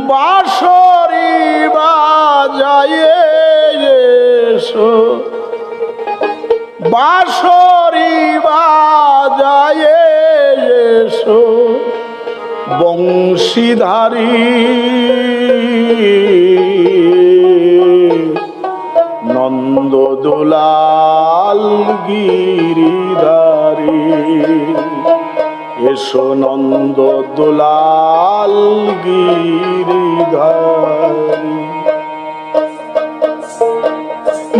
বাঁশরি বাজায় এসো। বাঁশরি বাজায় এসো। বংশীধারী। নন্দ দোলাল গিরিধারী। এসো নন্দ দুলাল গিরিধারী।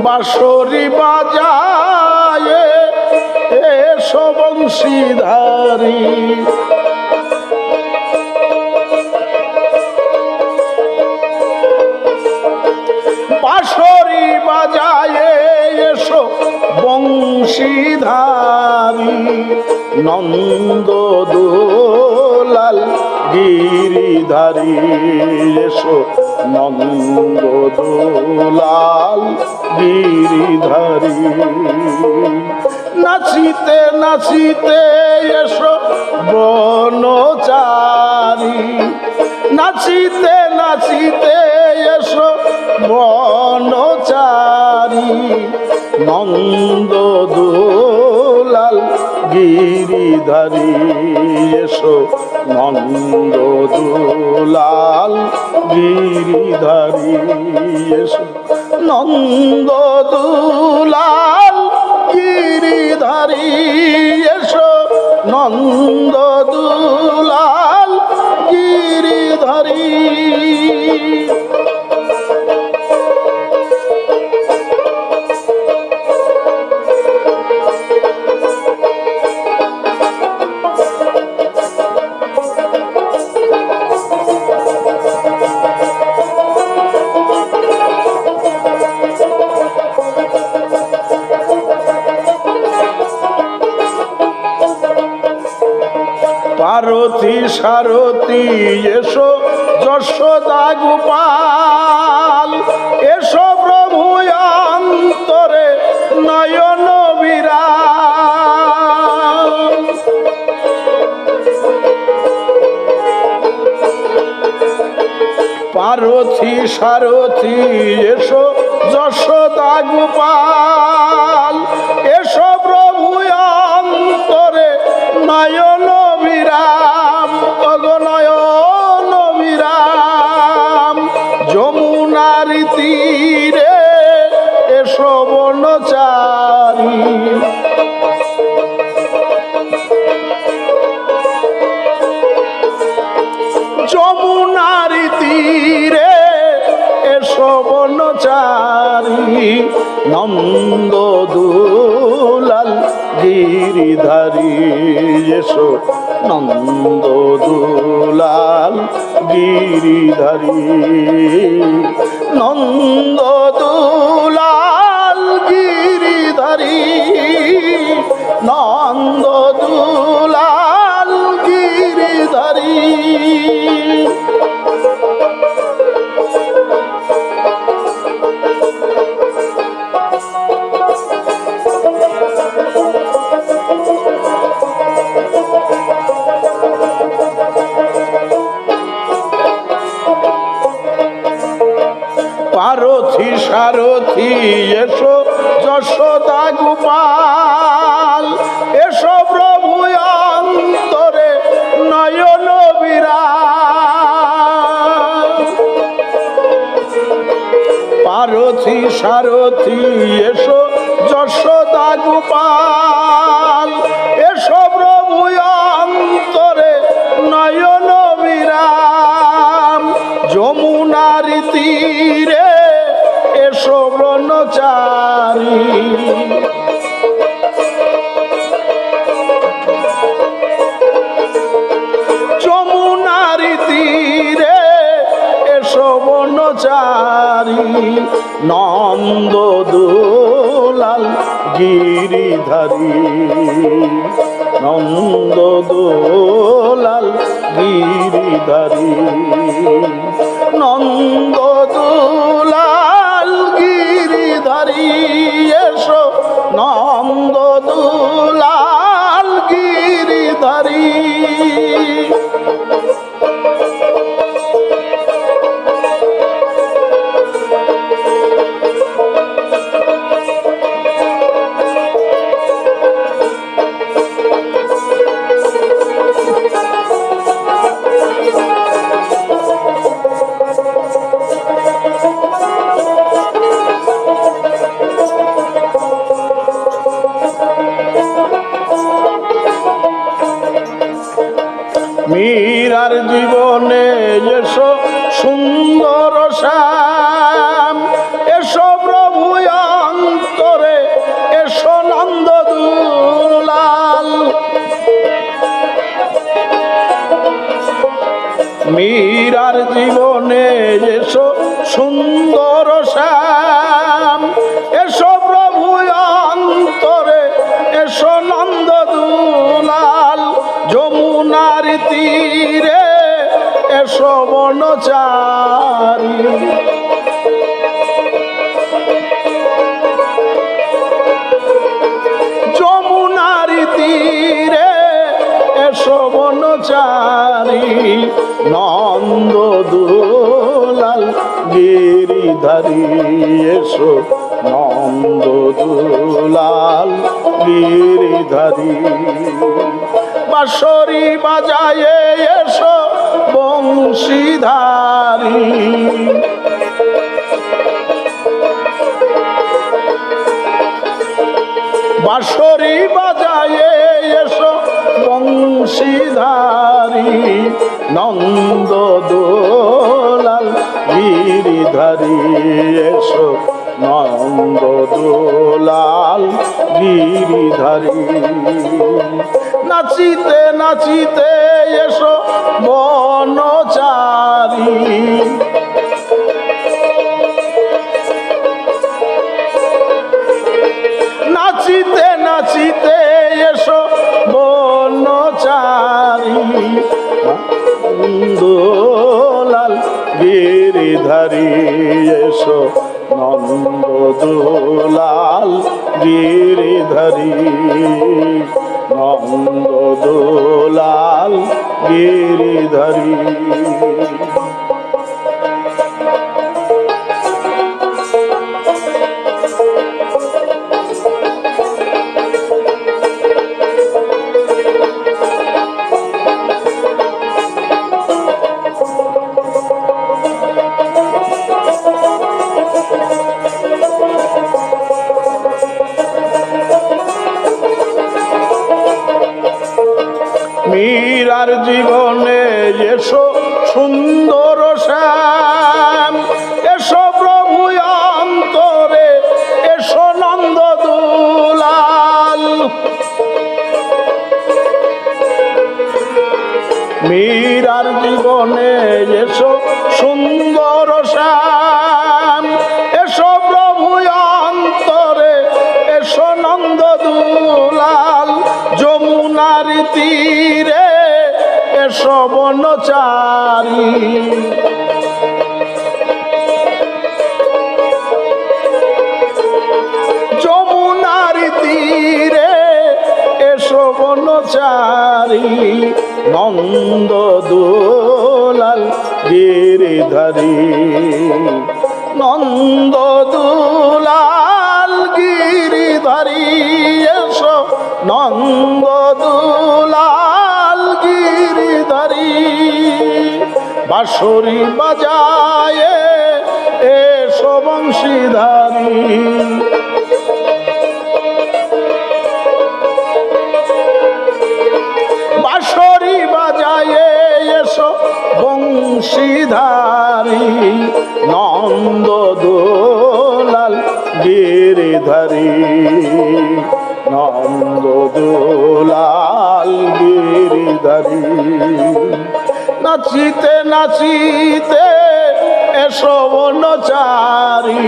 বাঁশরি বাজায় এসো বংশীধারী। বংশীধারী নন্দ দোলাল গিরিধারী। এসো নন্দ দোলাল গিরিধারী। নাচিতে নাচিতে এসো বনচারী। নাচিতে নাচিতে এসো বনচারী নন্দ দোলাল গিরিধারী এসো। নন্দ দোলাল গিরিধারী এসো। নন্দ দোলাল গিরিধারী এসো। নন্দ দুলাল পারথী সারথী, এসো যশোদা গোপাল এসো প্রভু অন্তরে নয়ন পারথী, সারথী, এসো যশোদা গোপাল এসো প্রভু অন্তরে নয়ন বিরাম অগনয়ন বিরাম যমুনার তীরে এসো বনচারী। যমুনার তীরে এসো নন্দ দুলাল গিরিধারী নন্দ দুলাল গিরিধারী নন্দ দুলাল পারথী সারথী এসো যশোদা গোপাল এসো প্রভু, অন্তরে নয়ন বিরাম পারথী সারথী এসো যশোদা গোপাল গিরিধারী। নন্দ দোলাল গিরিধারী। নন্দ মীরার জীবনে এসো সুন্দর শ্যাম। এসো প্রভু অন্তরে এসো নন্দ দুলাল। মীরার জীবনে এসো বনচারী যমুনার তীরে এসো বনচারী নন্দ দুলাল গিরিধারী, এসো নন্দ দুলাল গিরিধারী। বাঁশরি বাজায় এসো বংশীধারী। বাঁশরি বাজায় এসো বংশীধারী। নন্দ দোলাল গিরিধারী এসো নন্দ দোলাল গিরিধারী। নাচিতে নাচিতে এসো বনচারী। নাচিতে নাচিতে এসো বনচারী। দোলাল গিরিধারী এসো নন্দ দোলাল গিরিধারী। নন্দ দোলাল গিরিধারী। মীরার জীবনে এসো সুন্দর শ্যাম। এসো প্রভু অন্তরে, এসো নন্দ দুলাল। মীরার জীবনে এসো সুন্দর শ্যাম। এসো প্রভু অন্তরে, এসো নন্দ দুলাল। যমুনার তীরে এসো বনচারী যমুনার তীরে এসো বনচারী নন্দ দোলাল গিরিধারী। নন্দ দুলাল গিরিধারী, এসো নন্দ দুলাল বাঁশরি বাজায় এসো বংশীধারী বাঁশরি বাজায় এসো বংশীধারী নন্দ দোলাল গিরিধারী নন্দ দোলাল নাচিতে নাচিতে এসো বনচারী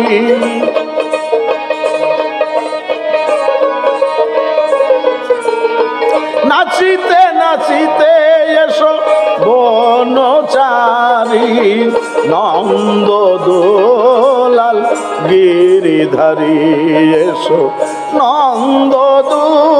নাচিতে নাচিতে এসো বনচারী নন্দ দোলাল গিরিধারী এসো নন্দ দোলাল